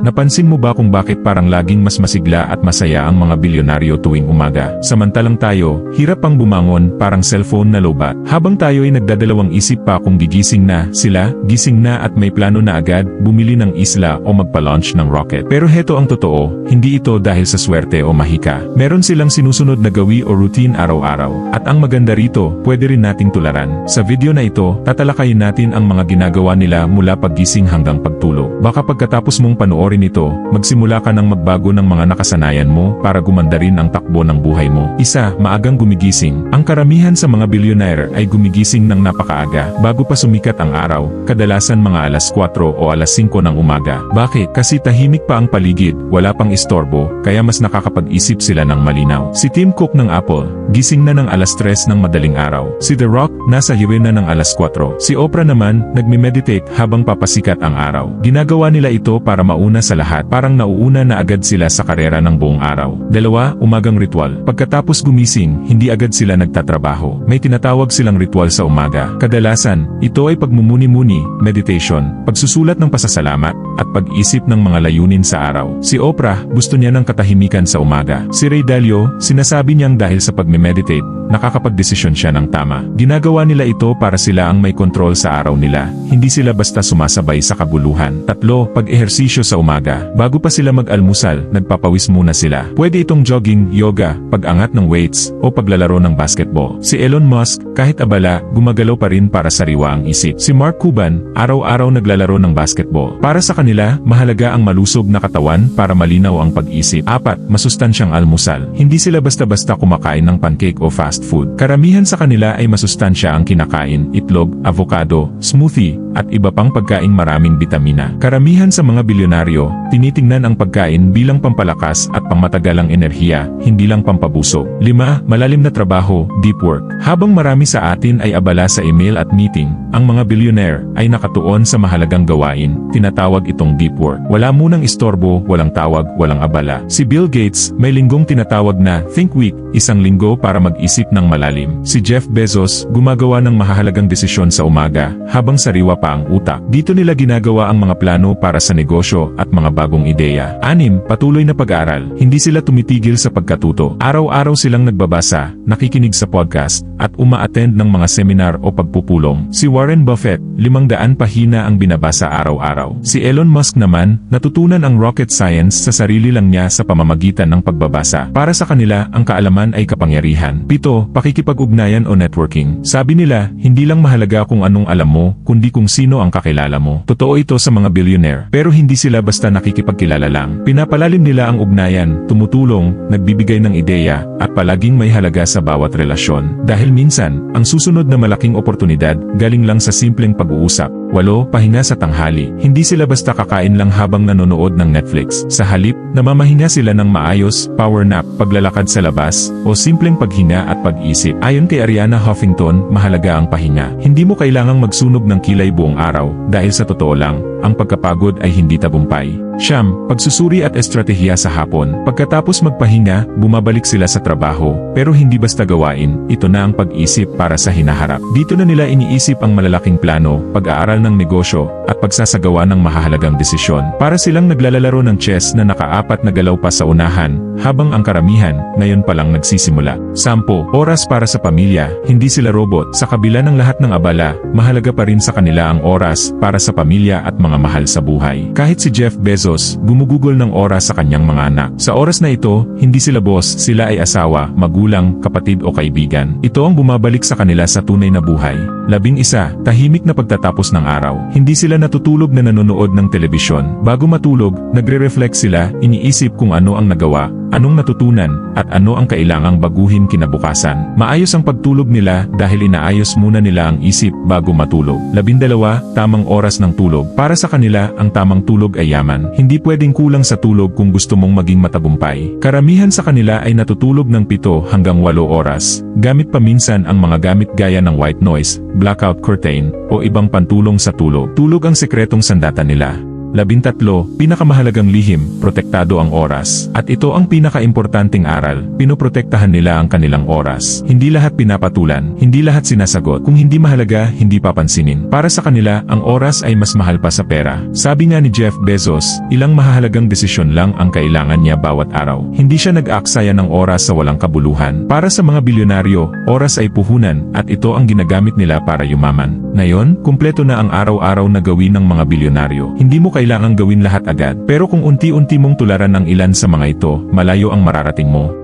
Napansin mo ba kung bakit parang laging mas masigla at masaya ang mga bilyonaryo tuwing umaga? Samantalang tayo, hirap pang bumangon parang cellphone na lobat. Habang tayo ay nagdadalawang isip pa kung gigising na, sila, gising na at may plano na agad, bumili ng isla o magpa-launch ng rocket. Pero heto ang totoo, hindi ito dahil sa swerte o mahika. Meron silang sinusunod na gawi o routine araw-araw. At ang maganda rito, pwede rin nating tularan. Sa video na ito, tatalakayin natin ang mga ginagawa nila mula paggising hanggang pagtulog. Baka pagkatapos mong panoorin ito, magsimula ka ng magbago ng mga nakasanayan mo para gumanda rin ang takbo ng buhay mo. Isa, maagang gumigising. Ang karamihan sa mga billionaire ay gumigising ng napakaaga bago pa sumikat ang araw, kadalasan mga alas 4 o alas 5 ng umaga. Bakit? Kasi tahimik pa ang paligid, wala pang istorbo, kaya mas nakakapag-isip sila ng malinaw. Si Tim Cook ng Apple, gising na ng alas 3 ng madaling araw. Si The Rock, nasa hiwi na ng alas 4. Si Oprah naman, nagme-meditate habang papasikat ang araw. Ginagawa nila ito para mauna sa lahat, parang nauuna na agad sila sa karera ng buong araw. Dalawa, umagang ritual. Pagkatapos gumising, hindi agad sila nagtatrabaho. May tinatawag silang ritual sa umaga. Kadalasan, ito ay pagmumuni-muni, meditation, pagsusulat ng pasasalamat, at pag-isip ng mga layunin sa araw. Si Oprah, gusto niya ng katahimikan sa umaga. Si Ray Dalio, sinasabi niyang dahil sa pagme-meditate, nakakapagdesisyon siya ng tama. Ginagawa nila ito para sila ang may kontrol sa araw nila, hindi sila basta sumasabay sa kabuluhan. Tatlo, pag-ehersisyo sa umaga. Bago pa sila mag-almusal, nagpapawis muna sila. Pwede itong jogging, yoga, pag-angat ng weights, o paglalaro ng basketball. Si Elon Musk, kahit abala, gumagalaw pa rin para sariwa ang isip. Si Mark Cuban, araw-araw naglalaro ng basketball. Para sa kanila, mahalaga ang malusog na katawan para malinaw ang pag-isip. Apat, masustansyang almusal. Hindi sila basta-basta kumakain ng pancake o fast food. Karamihan sa kanila ay masustansya ang kinakain, itlog, avocado, smoothie, at iba pang pagkaing maraming bitamina. Karamihan sa mga bilyonaryo, tinitingnan ang pagkain bilang pampalakas at pangmatagalang enerhiya, hindi lang pampabusog. Lima, malalim na trabaho, deep work. Habang marami sa atin ay abala sa email at meeting, ang mga billionaire ay nakatuon sa mahalagang gawain, tinatawag itong deep work. Wala munang istorbo, walang tawag, walang abala. Si Bill Gates, may linggong tinatawag na Think Week, isang linggo para mag-isip ng malalim. Si Jeff Bezos, gumagawa ng mahahalagang desisyon sa umaga, habang sariwa pa ang utak. Dito nila ginagawa ang mga plano para sa negosyo at mga bagong ideya. Anim, patuloy na pag-aaral. Hindi sila tumitigil sa pagkatuto. Araw-araw silang nagbabasa, nakikinig sa podcast, at uma-attend ng mga seminar o pagpupulong. Si Warren Buffett, limang daan pahina ang binabasa araw-araw. Si Elon Musk naman, natutunan ang rocket science sa sarili lang niya sa pamamagitan ng pagbabasa. Para sa kanila, ang kaalaman ay kapangyarihan. Pito, pakikipag-ugnayan o networking. Sabi nila, hindi lang mahalaga kung anong alam mo, kundi kung sino ang kakilala mo. Totoo ito sa mga billionaire. Pero hindi sila basta nakikipagkilala lang. Pinapalalim nila ang ugnayan, tumutulong, nagbibigay ng ideya, at palaging may halaga sa bawat relasyon. Dahil minsan, ang susunod na malaking oportunidad, galing lang sa simpleng pag-uusap. Walo, pahinga sa tanghali. Hindi sila basta kakain lang habang nanonood ng Netflix. Sa halip, namamahinga sila ng maayos, power nap, paglalakad sa labas, o simpleng paghinga at pag-isip. Ayon kay Ariana Huffington, mahalaga ang pahinga. Hindi mo kailangang magsunog ng kilay buong araw, dahil sa totoo lang, ang pagkapagod ay hindi tagumpay. Siyam, pagsusuri at estratehiya sa hapon. Pagkatapos magpahinga, bumabalik sila sa trabaho, pero hindi basta gawain, ito na ang pag-isip para sa hinaharap. Dito na nila iniisip ang malalaking plano, pag-aaral ng negosyo, at pagsasagawa ng mahahalagang desisyon. Para silang naglalaro ng chess na nakaapat na galaw pa sa unahan, habang ang karamihan, ngayon pa lang nagsisimula. Sampo, oras para sa pamilya, hindi sila robot. Sa kabila ng lahat ng abala, mahalaga pa rin sa kanila ang oras para sa pamilya at mga mahal sa buhay. Kahit si Jeff Bezos, gumugugol ng oras sa kanyang mga anak. Sa oras na ito, hindi sila boss, sila ay asawa, magulang, kapatid o kaibigan. Ito ang bumabalik sa kanila sa tunay na buhay. Labing isa, tahimik na pagtatapos ng araw. Hindi sila natutulog na nanonood ng telebisyon. Bago matulog, nagre-reflect sila, iniisip kung ano ang nagawa, anong natutunan, at ano ang kailangang baguhin kinabukasan. Maayos ang pagtulog nila dahil inaayos muna nila ang isip bago matulog. Labindalawa, tamang oras ng tulog. Para sa kanila, ang tamang tulog ay yaman. Hindi pwedeng kulang sa tulog kung gusto mong maging matagumpay. Karamihan sa kanila ay natutulog ng pito hanggang walo oras. Gamit paminsan ang mga gamit gaya ng white noise, blackout curtain, o ibang pantulong sa tulog. Tulog ang sekretong sandata nila. Labintatlo, pinakamahalagang lihim, protektado ang oras. At ito ang pinakaimportanteng aral, pinoprotektahan nila ang kanilang oras. Hindi lahat pinapatulan, hindi lahat sinasagot. Kung hindi mahalaga, hindi papansinin. Para sa kanila, ang oras ay mas mahal pa sa pera. Sabi nga ni Jeff Bezos, ilang mahalagang desisyon lang ang kailangan niya bawat araw. Hindi siya nag-aaksaya ng oras sa walang kabuluhan. Para sa mga bilyonaryo, oras ay puhunan at ito ang ginagamit nila para yumaman. Ngayon, kumpleto na ang araw-araw na gawin ng mga bilyonaryo. Hindi mo kailangang gawin lahat agad, pero kung unti-unti mong tularan ng ilan sa mga ito, malayo ang mararating mo.